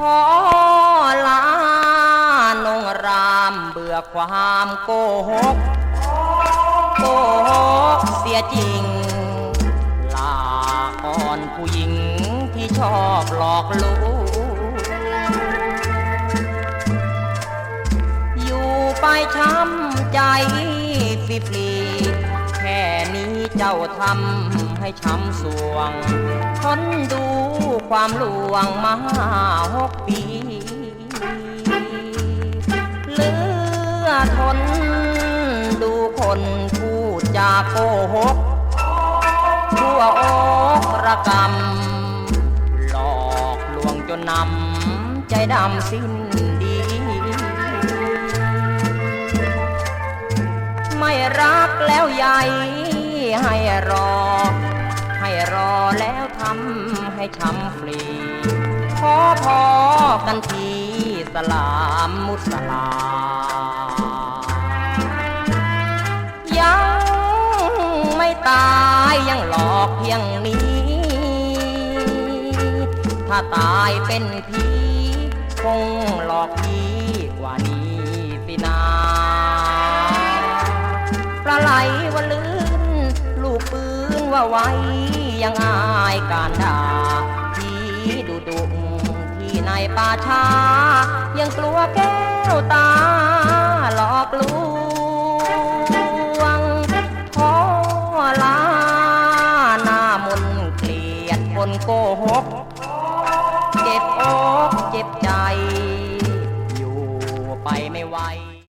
ขอลานงรามเบื่อความโกหก โกหกเสียจริง ลาอ่อนผู้หญิงที่ชอบหลอกลวงอยู่ไปช้ำใจฟิฟลีแค่นี้เจ้าทำให้ช้ำสวงคนดู ความลวงมาหกปีเลือทนดูคนพูดจาโกหกทั่วอกระกำหลอกลวงจนนำใจดำสิ้นดี ไม่รักแล้วใหญ่ให้รอำให้ช้ำฟรีขอพอกันทีสลามมุสลายังไม่ตายยังหลอกเพียงนี้ ถ้าตายเป็นผีคงหลอกผีกว่านี้สินาปลาไหลว่าลื่นลูกปืนว่าไว ยังอายการด่าที่ดุดุที่ในป่าช้า ยังกลัวแก้วตาหลอกลวงขอลาหน้ามุนเกลียดคนโกหก เจ็บอกเจ็บใจ อยู่ไปไม่ไหว